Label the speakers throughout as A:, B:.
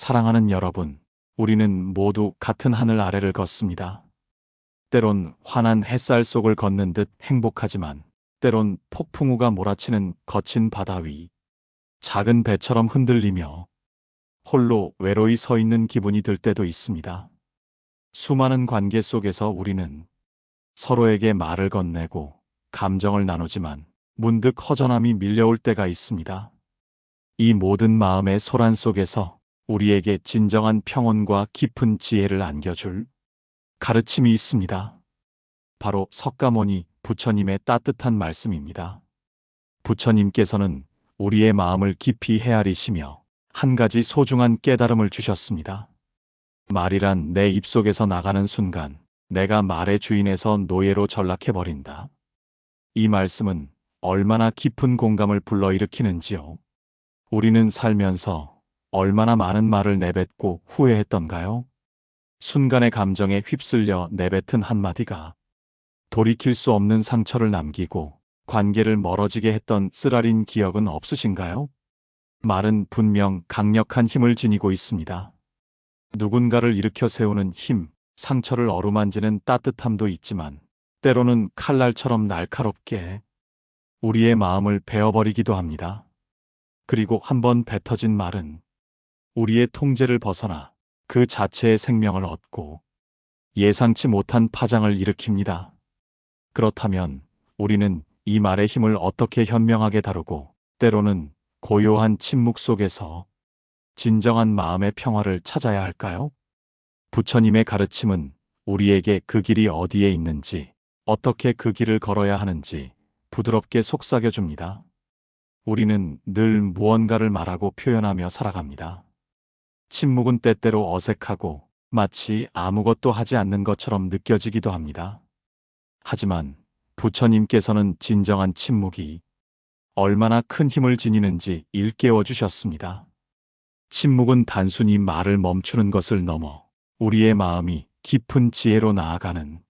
A: 사랑하는 여러분, 우리는 모두 같은 하늘 아래를 걷습니다. 때론 환한 햇살 속을 걷는 듯 행복하지만, 때론 폭풍우가 몰아치는 거친 바다 위, 작은 배처럼 흔들리며 홀로 외로이 서 있는 기분이 들 때도 있습니다. 수많은 관계 속에서 우리는 서로에게 말을 건네고 감정을 나누지만 문득 허전함이 밀려올 때가 있습니다. 이 모든 마음의 소란 속에서 우리에게 진정한 평온과 깊은 지혜를 안겨줄 가르침이 있습니다. 바로 석가모니 부처님의 따뜻한 말씀입니다. 부처님께서는 우리의 마음을 깊이 헤아리시며 한 가지 소중한 깨달음을 주셨습니다. 말이란 내 입속에서 나가는 순간 내가 말의 주인에서 노예로 전락해버린다. 이 말씀은 얼마나 깊은 공감을 불러일으키는지요. 우리는 살면서 얼마나 많은 말을 내뱉고 후회했던가요? 순간의 감정에 휩쓸려 내뱉은 한마디가 돌이킬 수 없는 상처를 남기고 관계를 멀어지게 했던 쓰라린 기억은 없으신가요? 말은 분명 강력한 힘을 지니고 있습니다. 누군가를 일으켜 세우는 힘, 상처를 어루만지는 따뜻함도 있지만 때로는 칼날처럼 날카롭게 우리의 마음을 베어버리기도 합니다. 그리고 한번 뱉어진 말은 우리의 통제를 벗어나 그 자체의 생명을 얻고 예상치 못한 파장을 일으킵니다. 그렇다면 우리는 이 말의 힘을 어떻게 현명하게 다루고 때로는 고요한 침묵 속에서 진정한 마음의 평화를 찾아야 할까요? 부처님의 가르침은 우리에게 그 길이 어디에 있는지, 어떻게 그 길을 걸어야 하는지 부드럽게 속삭여 줍니다. 우리는 늘 무언가를 말하고 표현하며 살아갑니다. 침묵은 때때로 어색하고 마치 아무것도 하지 않는 것처럼 느껴지기도 합니다. 하지만 부처님께서는 진정한 침묵이 얼마나 큰 힘을 지니는지 일깨워 주셨습니다. 침묵은 단순히 말을 멈추는 것을 넘어 우리의 마음이 깊은 지혜로 나아가는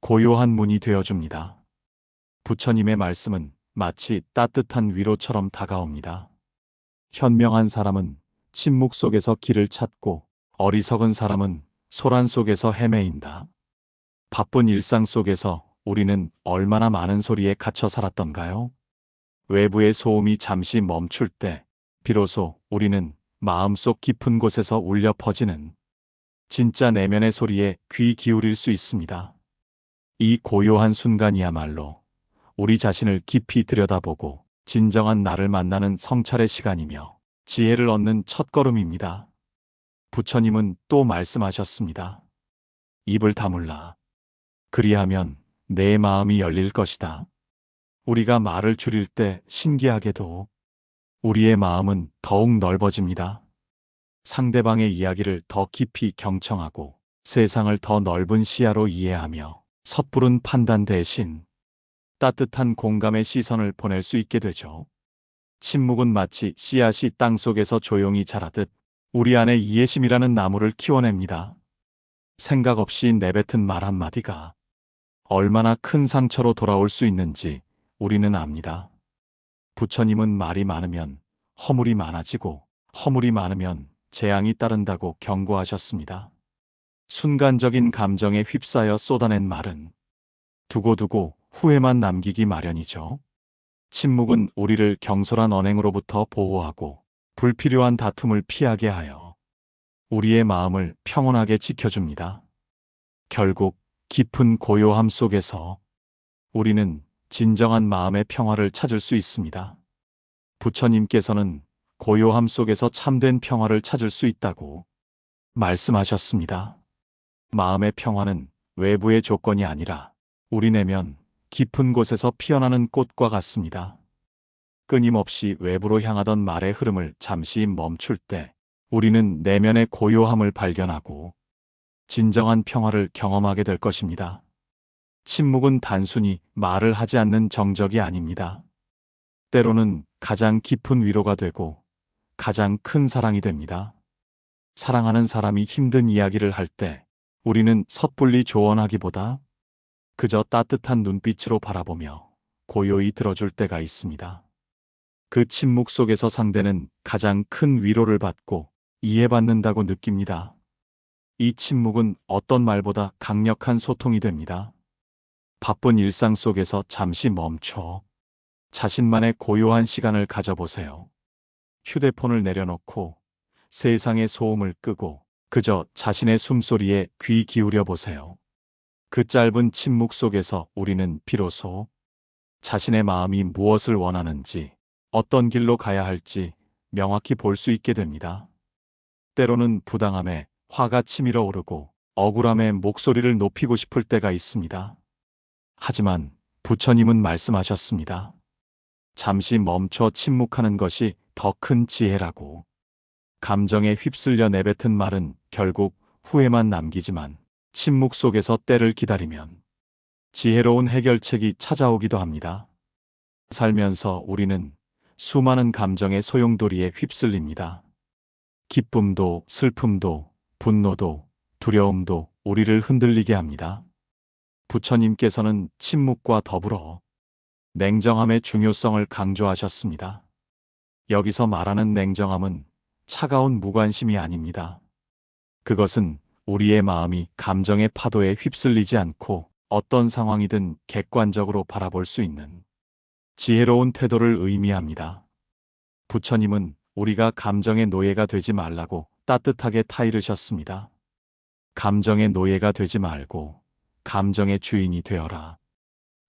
A: 고요한 문이 되어줍니다. 부처님의 말씀은 마치 따뜻한 위로처럼 다가옵니다. 현명한 사람은 침묵 속에서 길을 찾고 어리석은 사람은 소란 속에서 헤매인다. 바쁜 일상 속에서 우리는 얼마나 많은 소리에 갇혀 살았던가요? 외부의 소음이 잠시 멈출 때 비로소 우리는 마음속 깊은 곳에서 울려 퍼지는 진짜 내면의 소리에 귀 기울일 수 있습니다. 이 고요한 순간이야말로 우리 자신을 깊이 들여다보고 진정한 나를 만나는 성찰의 시간이며 지혜를 얻는 첫걸음입니다. 부처님은 또 말씀하셨습니다. 입을 다물라. 그리하면 내 마음이 열릴 것이다. 우리가 말을 줄일 때 신기하게도 우리의 마음은 더욱 넓어집니다. 상대방의 이야기를 더 깊이 경청하고 세상을 더 넓은 시야로 이해하며 섣부른 판단 대신 따뜻한 공감의 시선을 보낼 수 있게 되죠. 침묵은 마치 씨앗이 땅 속에서 조용히 자라듯 우리 안에 이해심이라는 나무를 키워냅니다. 생각 없이 내뱉은 말 한마디가 얼마나 큰 상처로 돌아올 수 있는지 우리는 압니다. 부처님은 말이 많으면 허물이 많아지고 허물이 많으면 재앙이 따른다고 경고하셨습니다. 순간적인 감정에 휩싸여 쏟아낸 말은 두고두고 후회만 남기기 마련이죠. 침묵은 우리를 경솔한 언행으로부터 보호하고 불필요한 다툼을 피하게 하여 우리의 마음을 평온하게 지켜줍니다. 결국 깊은 고요함 속에서 우리는 진정한 마음의 평화를 찾을 수 있습니다. 부처님께서는 고요함 속에서 참된 평화를 찾을 수 있다고 말씀하셨습니다. 마음의 평화는 외부의 조건이 아니라 우리 내면 깊은 곳에서 피어나는 꽃과 같습니다. 끊임없이 외부로 향하던 말의 흐름을 잠시 멈출 때 우리는 내면의 고요함을 발견하고 진정한 평화를 경험하게 될 것입니다. 침묵은 단순히 말을 하지 않는 정적이 아닙니다. 때로는 가장 깊은 위로가 되고 가장 큰 사랑이 됩니다. 사랑하는 사람이 힘든 이야기를 할 때 우리는 섣불리 조언하기보다 그저 따뜻한 눈빛으로 바라보며 고요히 들어줄 때가 있습니다. 그 침묵 속에서 상대는 가장 큰 위로를 받고 이해받는다고 느낍니다. 이 침묵은 어떤 말보다 강력한 소통이 됩니다. 바쁜 일상 속에서 잠시 멈춰 자신만의 고요한 시간을 가져보세요. 휴대폰을 내려놓고 세상의 소음을 끄고 그저 자신의 숨소리에 귀 기울여 보세요. 그 짧은 침묵 속에서 우리는 비로소 자신의 마음이 무엇을 원하는지 어떤 길로 가야 할지 명확히 볼 수 있게 됩니다. 때로는 부당함에 화가 치밀어 오르고 억울함에 목소리를 높이고 싶을 때가 있습니다. 하지만 부처님은 말씀하셨습니다. 잠시 멈춰 침묵하는 것이 더 큰 지혜라고. 감정에 휩쓸려 내뱉은 말은 결국 후회만 남기지만 침묵 속에서 때를 기다리면 지혜로운 해결책이 찾아오기도 합니다. 살면서 우리는 수많은 감정의 소용돌이에 휩쓸립니다. 기쁨도 슬픔도 분노도 두려움도 우리를 흔들리게 합니다. 부처님께서는 침묵과 더불어 냉정함의 중요성을 강조하셨습니다. 여기서 말하는 냉정함은 차가운 무관심이 아닙니다. 그것은 우리의 마음이 감정의 파도에 휩쓸리지 않고 어떤 상황이든 객관적으로 바라볼 수 있는 지혜로운 태도를 의미합니다. 부처님은 우리가 감정의 노예가 되지 말라고 따뜻하게 타이르셨습니다. 감정의 노예가 되지 말고 감정의 주인이 되어라.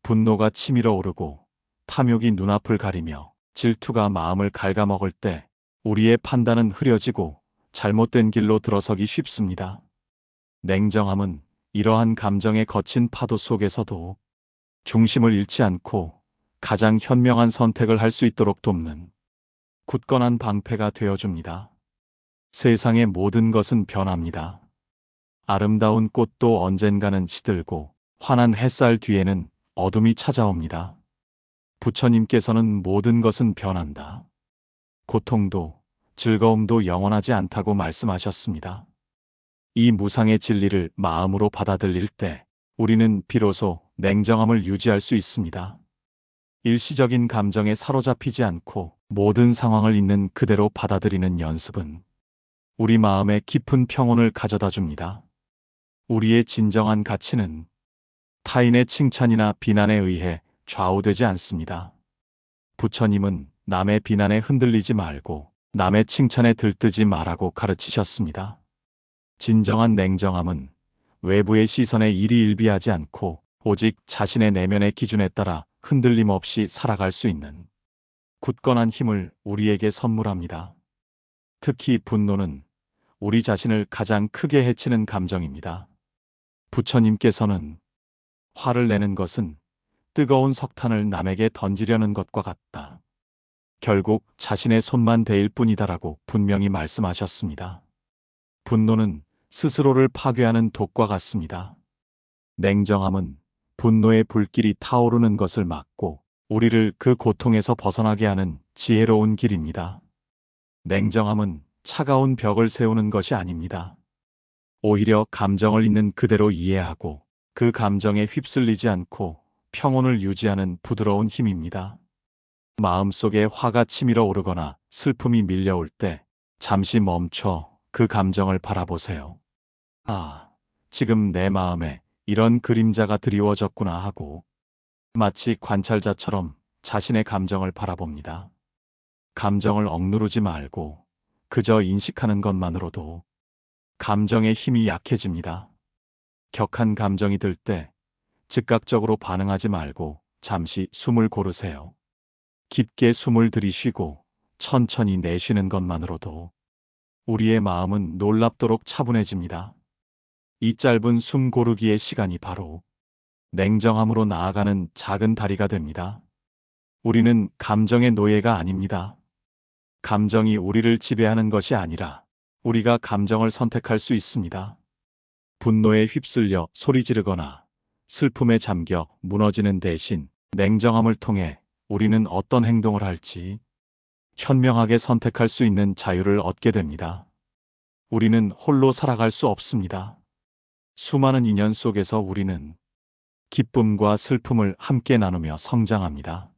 A: 분노가 치밀어 오르고 탐욕이 눈앞을 가리며 질투가 마음을 갉아먹을 때 우리의 판단은 흐려지고 잘못된 길로 들어서기 쉽습니다. 냉정함은 이러한 감정의 거친 파도 속에서도 중심을 잃지 않고 가장 현명한 선택을 할 수 있도록 돕는 굳건한 방패가 되어줍니다. 세상의 모든 것은 변합니다. 아름다운 꽃도 언젠가는 시들고 환한 햇살 뒤에는 어둠이 찾아옵니다. 부처님께서는 모든 것은 변한다. 고통도 즐거움도 영원하지 않다고 말씀하셨습니다. 이 무상의 진리를 마음으로 받아들일 때 우리는 비로소 냉정함을 유지할 수 있습니다. 일시적인 감정에 사로잡히지 않고 모든 상황을 있는 그대로 받아들이는 연습은 우리 마음에 깊은 평온을 가져다 줍니다. 우리의 진정한 가치는 타인의 칭찬이나 비난에 의해 좌우되지 않습니다. 부처님은 남의 비난에 흔들리지 말고 남의 칭찬에 들뜨지 말라고 가르치셨습니다. 진정한 냉정함은 외부의 시선에 일희일비하지 않고 오직 자신의 내면의 기준에 따라 흔들림 없이 살아갈 수 있는 굳건한 힘을 우리에게 선물합니다. 특히 분노는 우리 자신을 가장 크게 해치는 감정입니다. 부처님께서는 화를 내는 것은 뜨거운 석탄을 남에게 던지려는 것과 같다. 결국 자신의 손만 대일 뿐이다라고 분명히 말씀하셨습니다. 분노는 스스로를 파괴하는 독과 같습니다. 냉정함은 분노의 불길이 타오르는 것을 막고 우리를 그 고통에서 벗어나게 하는 지혜로운 길입니다. 냉정함은 차가운 벽을 세우는 것이 아닙니다. 오히려 감정을 있는 그대로 이해하고 그 감정에 휩쓸리지 않고 평온을 유지하는 부드러운 힘입니다. 마음속에 화가 치밀어 오르거나 슬픔이 밀려올 때 잠시 멈춰 그 감정을 바라보세요. 아, 지금 내 마음에 이런 그림자가 드리워졌구나 하고 마치 관찰자처럼 자신의 감정을 바라봅니다. 감정을 억누르지 말고 그저 인식하는 것만으로도 감정의 힘이 약해집니다. 격한 감정이 들 때 즉각적으로 반응하지 말고 잠시 숨을 고르세요. 깊게 숨을 들이쉬고 천천히 내쉬는 것만으로도 우리의 마음은 놀랍도록 차분해집니다. 이 짧은 숨 고르기의 시간이 바로 냉정함으로 나아가는 작은 다리가 됩니다. 우리는 감정의 노예가 아닙니다. 감정이 우리를 지배하는 것이 아니라 우리가 감정을 선택할 수 있습니다. 분노에 휩쓸려 소리 지르거나 슬픔에 잠겨 무너지는 대신 냉정함을 통해 우리는 어떤 행동을 할지 현명하게 선택할 수 있는 자유를 얻게 됩니다. 우리는 홀로 살아갈 수 없습니다. 수많은 인연 속에서 우리는 기쁨과 슬픔을 함께 나누며 성장합니다.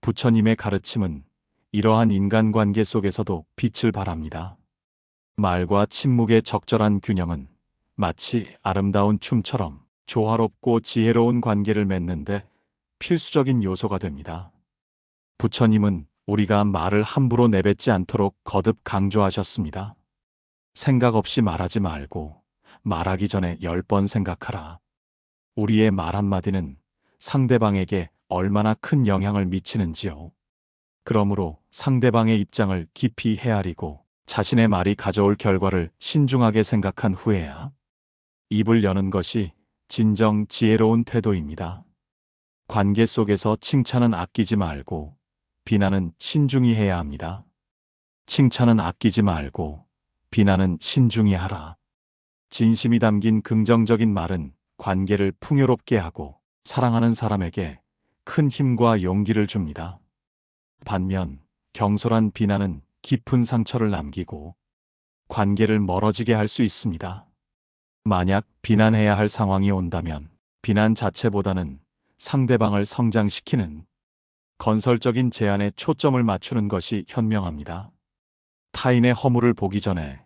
A: 부처님의 가르침은 이러한 인간관계 속에서도 빛을 발합니다. 말과 침묵의 적절한 균형은 마치 아름다운 춤처럼 조화롭고 지혜로운 관계를 맺는데 필수적인 요소가 됩니다. 부처님은 우리가 말을 함부로 내뱉지 않도록 거듭 강조하셨습니다. 생각 없이 말하지 말고 말하기 전에 열 번 생각하라. 우리의 말 한마디는 상대방에게 얼마나 큰 영향을 미치는지요. 그러므로 상대방의 입장을 깊이 헤아리고 자신의 말이 가져올 결과를 신중하게 생각한 후에야 입을 여는 것이 진정 지혜로운 태도입니다. 관계 속에서 칭찬은 아끼지 말고 비난은 신중히 해야 합니다. 칭찬은 아끼지 말고 비난은 신중히 하라. 진심이 담긴 긍정적인 말은 관계를 풍요롭게 하고 사랑하는 사람에게 큰 힘과 용기를 줍니다. 반면 경솔한 비난은 깊은 상처를 남기고 관계를 멀어지게 할 수 있습니다. 만약 비난해야 할 상황이 온다면 비난 자체보다는 상대방을 성장시키는 건설적인 제안에 초점을 맞추는 것이 현명합니다. 타인의 허물을 보기 전에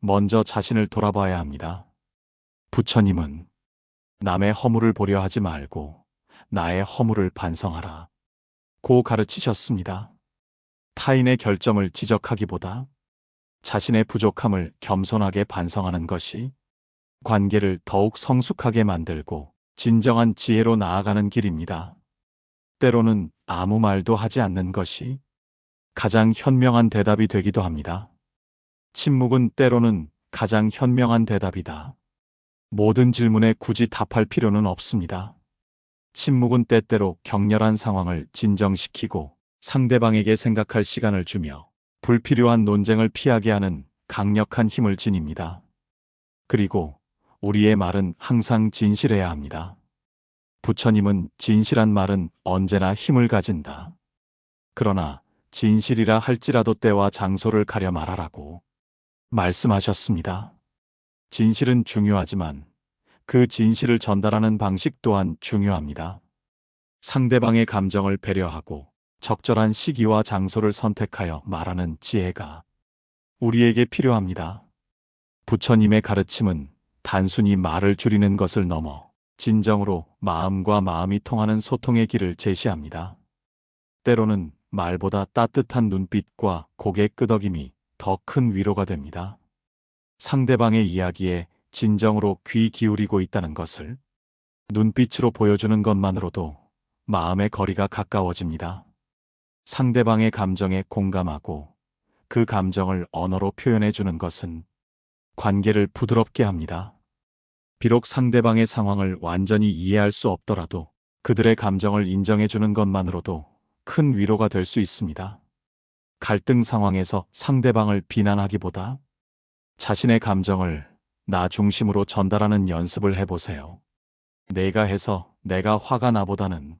A: 먼저 자신을 돌아봐야 합니다. 부처님은 남의 허물을 보려 하지 말고 나의 허물을 반성하라. 고 가르치셨습니다. 타인의 결점을 지적하기보다 자신의 부족함을 겸손하게 반성하는 것이 관계를 더욱 성숙하게 만들고 진정한 지혜로 나아가는 길입니다. 때로는 아무 말도 하지 않는 것이 가장 현명한 대답이 되기도 합니다. 침묵은 때로는 가장 현명한 대답이다. 모든 질문에 굳이 답할 필요는 없습니다. 침묵은 때때로 격렬한 상황을 진정시키고 상대방에게 생각할 시간을 주며 불필요한 논쟁을 피하게 하는 강력한 힘을 지닙니다. 그리고 우리의 말은 항상 진실해야 합니다. 부처님은 진실한 말은 언제나 힘을 가진다. 그러나 진실이라 할지라도 때와 장소를 가려 말하라고 말씀하셨습니다. 진실은 중요하지만 그 진실을 전달하는 방식 또한 중요합니다. 상대방의 감정을 배려하고 적절한 시기와 장소를 선택하여 말하는 지혜가 우리에게 필요합니다. 부처님의 가르침은 단순히 말을 줄이는 것을 넘어 진정으로 마음과 마음이 통하는 소통의 길을 제시합니다. 때로는 말보다 따뜻한 눈빛과 고개 끄덕임이 더 큰 위로가 됩니다. 상대방의 이야기에 진정으로 귀 기울이고 있다는 것을 눈빛으로 보여주는 것만으로도 마음의 거리가 가까워집니다. 상대방의 감정에 공감하고 그 감정을 언어로 표현해 주는 것은 관계를 부드럽게 합니다. 비록 상대방의 상황을 완전히 이해할 수 없더라도 그들의 감정을 인정해 주는 것만으로도 큰 위로가 될 수 있습니다. 갈등 상황에서 상대방을 비난하기보다 자신의 감정을 나 중심으로 전달하는 연습을 해보세요. 내가 해서 내가 화가 나보다는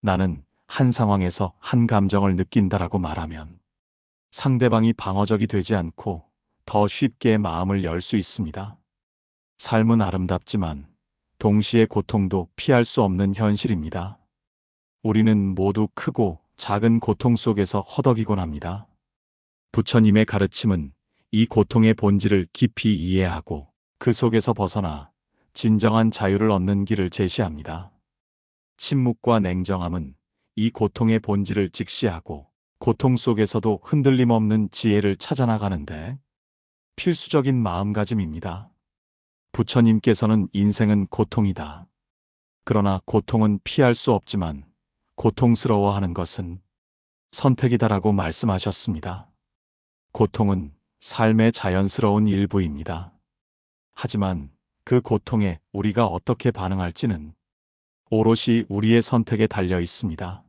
A: 나는 한 상황에서 한 감정을 느낀다라고 말하면 상대방이 방어적이 되지 않고 더 쉽게 마음을 열 수 있습니다. 삶은 아름답지만 동시에 고통도 피할 수 없는 현실입니다. 우리는 모두 크고 작은 고통 속에서 허덕이곤 합니다. 부처님의 가르침은 이 고통의 본질을 깊이 이해하고 그 속에서 벗어나 진정한 자유를 얻는 길을 제시합니다. 침묵과 냉정함은 이 고통의 본질을 직시하고 고통 속에서도 흔들림 없는 지혜를 찾아나가는데 필수적인 마음가짐입니다. 부처님께서는 인생은 고통이다. 그러나 고통은 피할 수 없지만 고통스러워하는 것은 선택이다라고 말씀하셨습니다. 고통은 삶의 자연스러운 일부입니다. 하지만 그 고통에 우리가 어떻게 반응할지는 오롯이 우리의 선택에 달려 있습니다.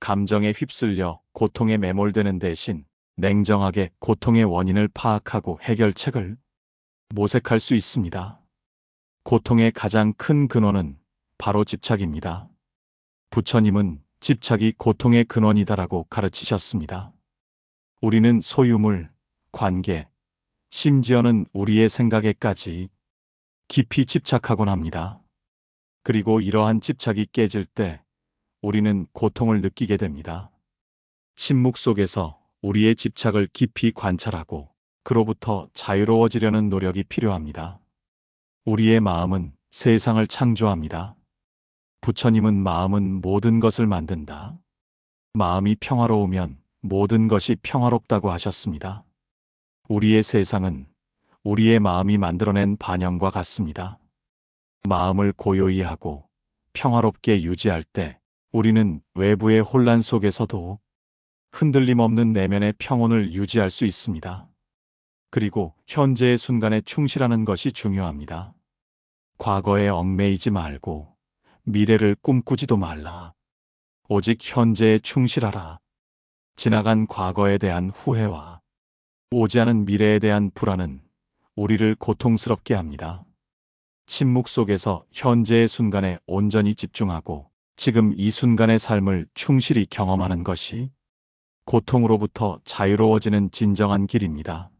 A: 감정에 휩쓸려 고통에 매몰되는 대신 냉정하게 고통의 원인을 파악하고 해결책을 모색할 수 있습니다. 고통의 가장 큰 근원은 바로 집착입니다. 부처님은 집착이 고통의 근원이다라고 가르치셨습니다. 우리는 소유물, 관계, 심지어는 우리의 생각에까지 깊이 집착하곤 합니다. 그리고 이러한 집착이 깨질 때 우리는 고통을 느끼게 됩니다. 침묵 속에서 우리의 집착을 깊이 관찰하고 그로부터 자유로워지려는 노력이 필요합니다. 우리의 마음은 세상을 창조합니다. 부처님은 마음은 모든 것을 만든다. 마음이 평화로우면 모든 것이 평화롭다고 하셨습니다. 우리의 세상은 우리의 마음이 만들어낸 반영과 같습니다. 마음을 고요히 하고 평화롭게 유지할 때 우리는 외부의 혼란 속에서도 흔들림 없는 내면의 평온을 유지할 수 있습니다. 그리고 현재의 순간에 충실하는 것이 중요합니다. 과거에 얽매이지 말고 미래를 꿈꾸지도 말라. 오직 현재에 충실하라. 지나간 과거에 대한 후회와 오지 않은 미래에 대한 불안은 우리를 고통스럽게 합니다. 침묵 속에서 현재의 순간에 온전히 집중하고 지금 이 순간의 삶을 충실히 경험하는 것이 고통으로부터 자유로워지는 진정한 길입니다.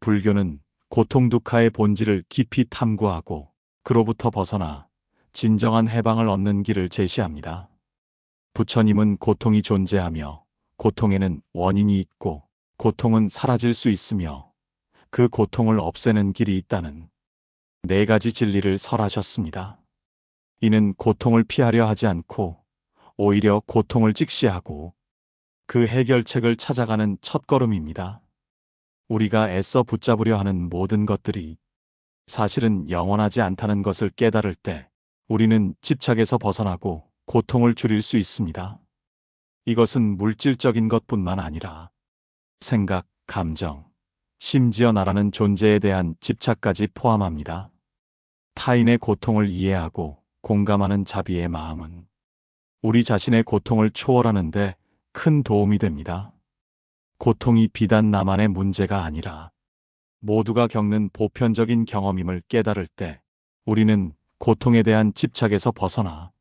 A: 불교는 고통 두카의 본질을 깊이 탐구하고 그로부터 벗어나 진정한 해방을 얻는 길을 제시합니다. 부처님은 고통이 존재하며 고통에는 원인이 있고 고통은 사라질 수 있으며 그 고통을 없애는 길이 있다는 네 가지 진리를 설하셨습니다. 이는 고통을 피하려 하지 않고 오히려 고통을 직시하고 그 해결책을 찾아가는 첫걸음입니다. 우리가 애써 붙잡으려 하는 모든 것들이 사실은 영원하지 않다는 것을 깨달을 때 우리는 집착에서 벗어나고 고통을 줄일 수 있습니다. 이것은 물질적인 것뿐만 아니라 생각, 감정, 심지어 나라는 존재에 대한 집착까지 포함합니다. 타인의 고통을 이해하고 공감하는 자비의 마음은 우리 자신의 고통을 초월하는데 큰 도움이 됩니다. 고통이 비단 나만의 문제가 아니라 모두가 겪는 보편적인 경험임을 깨달을 때 우리는 고통에 대한 집착에서 벗어나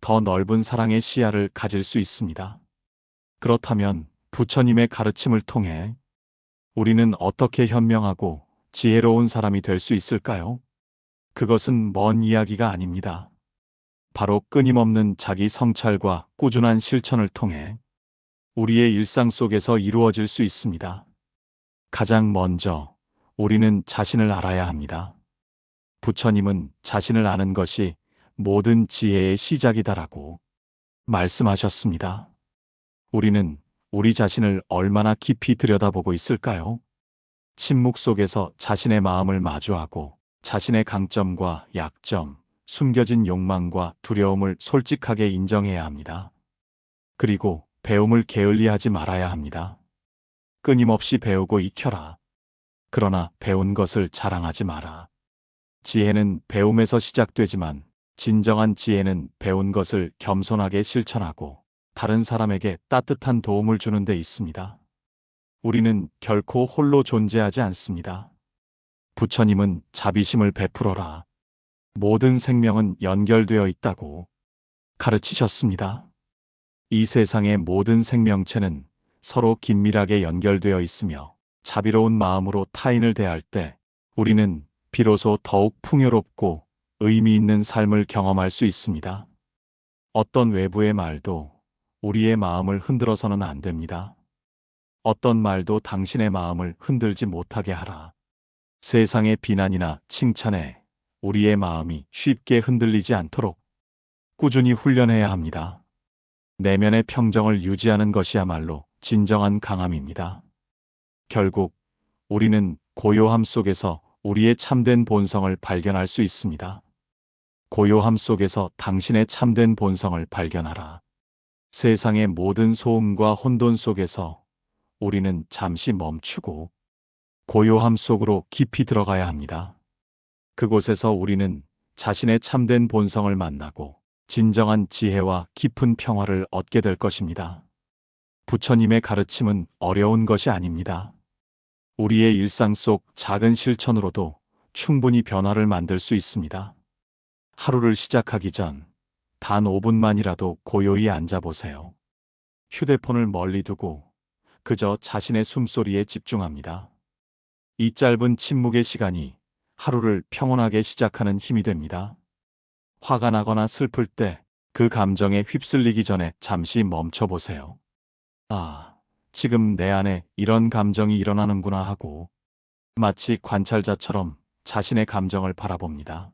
A: 더 넓은 사랑의 시야를 가질 수 있습니다. 그렇다면 부처님의 가르침을 통해 우리는 어떻게 현명하고 지혜로운 사람이 될 수 있을까요? 그것은 먼 이야기가 아닙니다. 바로 끊임없는 자기 성찰과 꾸준한 실천을 통해 우리의 일상 속에서 이루어질 수 있습니다. 가장 먼저 우리는 자신을 알아야 합니다. 부처님은 자신을 아는 것이 모든 지혜의 시작이다라고 말씀하셨습니다. 우리는 우리 자신을 얼마나 깊이 들여다보고 있을까요? 침묵 속에서 자신의 마음을 마주하고 자신의 강점과 약점, 숨겨진 욕망과 두려움을 솔직하게 인정해야 합니다. 그리고 배움을 게을리하지 말아야 합니다. 끊임없이 배우고 익혀라. 그러나 배운 것을 자랑하지 마라. 지혜는 배움에서 시작되지만 진정한 지혜는 배운 것을 겸손하게 실천하고 다른 사람에게 따뜻한 도움을 주는 데 있습니다. 우리는 결코 홀로 존재하지 않습니다. 부처님은 자비심을 베풀어라. 모든 생명은 연결되어 있다고 가르치셨습니다. 이 세상의 모든 생명체는 서로 긴밀하게 연결되어 있으며 자비로운 마음으로 타인을 대할 때 우리는 비로소 더욱 풍요롭고 의미 있는 삶을 경험할 수 있습니다. 어떤 외부의 말도 우리의 마음을 흔들어서는 안 됩니다. 어떤 말도 당신의 마음을 흔들지 못하게 하라. 세상의 비난이나 칭찬에 우리의 마음이 쉽게 흔들리지 않도록 꾸준히 훈련해야 합니다. 내면의 평정을 유지하는 것이야말로 진정한 강함입니다. 결국 우리는 고요함 속에서 우리의 참된 본성을 발견할 수 있습니다. 고요함 속에서 당신의 참된 본성을 발견하라. 세상의 모든 소음과 혼돈 속에서 우리는 잠시 멈추고 고요함 속으로 깊이 들어가야 합니다. 그곳에서 우리는 자신의 참된 본성을 만나고 진정한 지혜와 깊은 평화를 얻게 될 것입니다. 부처님의 가르침은 어려운 것이 아닙니다. 우리의 일상 속 작은 실천으로도 충분히 변화를 만들 수 있습니다. 하루를 시작하기 전 단 5분만이라도 고요히 앉아보세요. 휴대폰을 멀리 두고 그저 자신의 숨소리에 집중합니다. 이 짧은 침묵의 시간이 하루를 평온하게 시작하는 힘이 됩니다. 화가 나거나 슬플 때 그 감정에 휩쓸리기 전에 잠시 멈춰보세요. 아, 지금 내 안에 이런 감정이 일어나는구나 하고 마치 관찰자처럼 자신의 감정을 바라봅니다.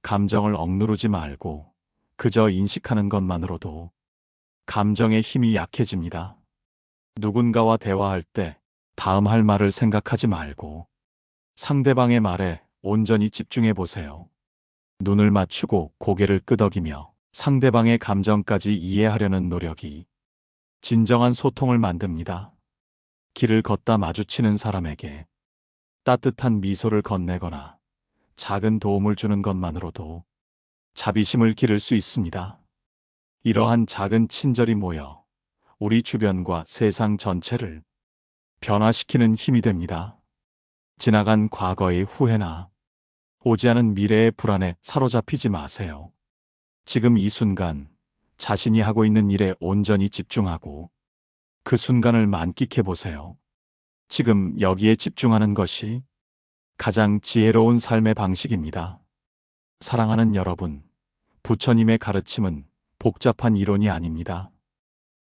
A: 감정을 억누르지 말고 그저 인식하는 것만으로도 감정의 힘이 약해집니다. 누군가와 대화할 때 다음 할 말을 생각하지 말고 상대방의 말에 온전히 집중해 보세요. 눈을 맞추고 고개를 끄덕이며 상대방의 감정까지 이해하려는 노력이 진정한 소통을 만듭니다. 길을 걷다 마주치는 사람에게 따뜻한 미소를 건네거나 작은 도움을 주는 것만으로도 자비심을 기를 수 있습니다. 이러한 작은 친절이 모여 우리 주변과 세상 전체를 변화시키는 힘이 됩니다. 지나간 과거의 후회나 오지 않은 미래의 불안에 사로잡히지 마세요. 지금 이 순간 자신이 하고 있는 일에 온전히 집중하고 그 순간을 만끽해 보세요. 지금 여기에 집중하는 것이 가장 지혜로운 삶의 방식입니다. 사랑하는 여러분, 부처님의 가르침은 복잡한 이론이 아닙니다.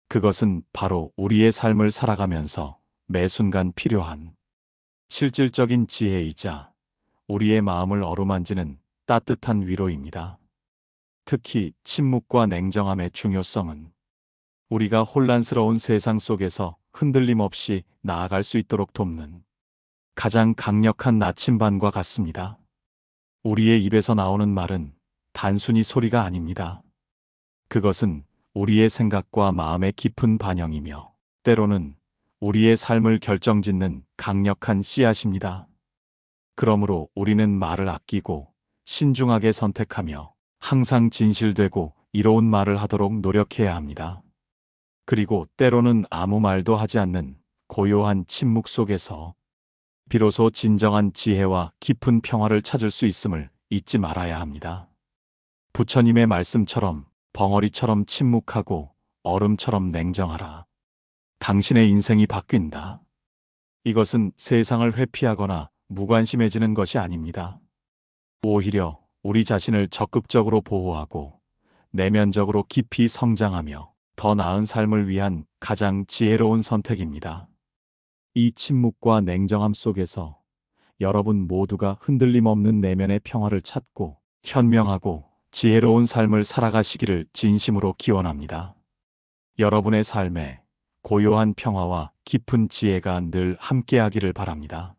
A: 그것은 바로 우리의 삶을 살아가면서 매 순간 필요한 실질적인 지혜이자 우리의 마음을 어루만지는 따뜻한 위로입니다. 특히 침묵과 냉정함의 중요성은 우리가 혼란스러운 세상 속에서 흔들림 없이 나아갈 수 있도록 돕는 가장 강력한 나침반과 같습니다. 우리의 입에서 나오는 말은 단순히 소리가 아닙니다. 그것은 우리의 생각과 마음의 깊은 반영이며 때로는 우리의 삶을 결정짓는 강력한 씨앗입니다. 그러므로 우리는 말을 아끼고 신중하게 선택하며 항상 진실되고 이로운 말을 하도록 노력해야 합니다. 그리고 때로는 아무 말도 하지 않는 고요한 침묵 속에서 비로소 진정한 지혜와 깊은 평화를 찾을 수 있음을 잊지 말아야 합니다. 부처님의 말씀처럼 벙어리처럼 침묵하고 얼음처럼 냉정하라. 당신의 인생이 바뀐다. 이것은 세상을 회피하거나 무관심해지는 것이 아닙니다. 오히려 우리 자신을 적극적으로 보호하고 내면적으로 깊이 성장하며 더 나은 삶을 위한 가장 지혜로운 선택입니다. 이 침묵과 냉정함 속에서 여러분 모두가 흔들림 없는 내면의 평화를 찾고 현명하고 지혜로운 삶을 살아가시기를 진심으로 기원합니다. 여러분의 삶에 고요한 평화와 깊은 지혜가 늘 함께하기를 바랍니다.